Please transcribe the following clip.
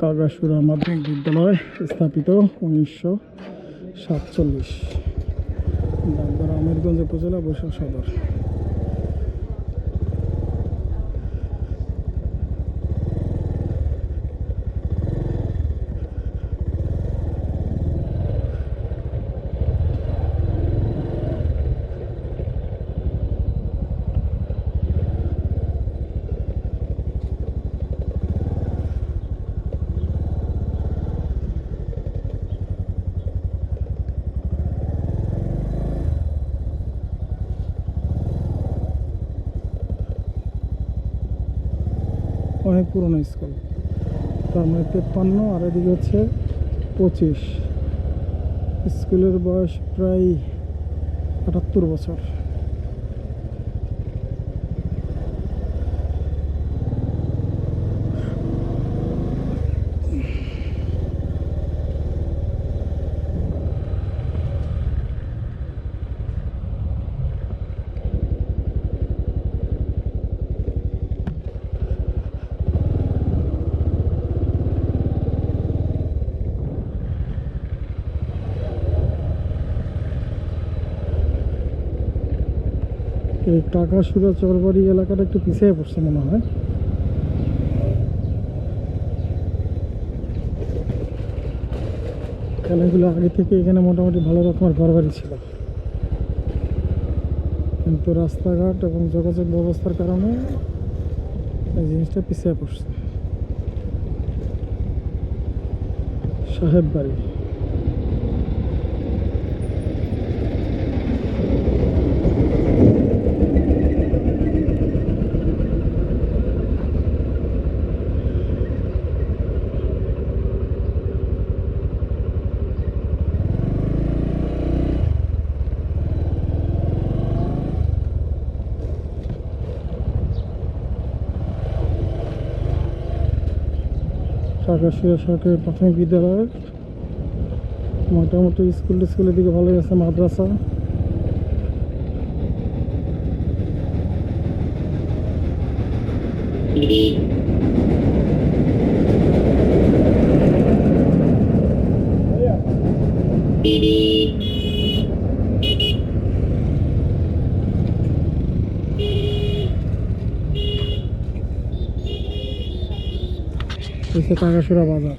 কাগাসুরা মাধ্যমিক বিদ্যালয় স্থাপিত উনিশশো সাতচল্লিশ। ডাকবাড়া আমিরগঞ্জ উপজেলা বৈশাখ সদর। অনেক পুরনো স্কুল। তার মানে তেপ্পান্ন, আর এদিকে হচ্ছে পঁচিশ। স্কুলের বয়স প্রায় আটাত্তর বছর। টাকা সুরা চরবাড়ি এলাকাটা একটু পিছিয়ে পড়ছে মনে হয়। খেলাগুলো আগে থেকে এখানে মোটামুটি ভালো রকমের ঘরবাড়ি ছিল। কিন্তু রাস্তাঘাট এবং যোগাযোগ ব্যবস্থার কারণে এই জিনিসটা পিছিয়ে পড়ছে। সাহেব বাড়ি কাকাশিয়া সরকারি প্রাথমিক বিদ্যালয় মোটামুটি স্কুল স্কুলের দিকে ভালোই আছে মাদ্রাসা। এসে কাকাশুরা বাজার।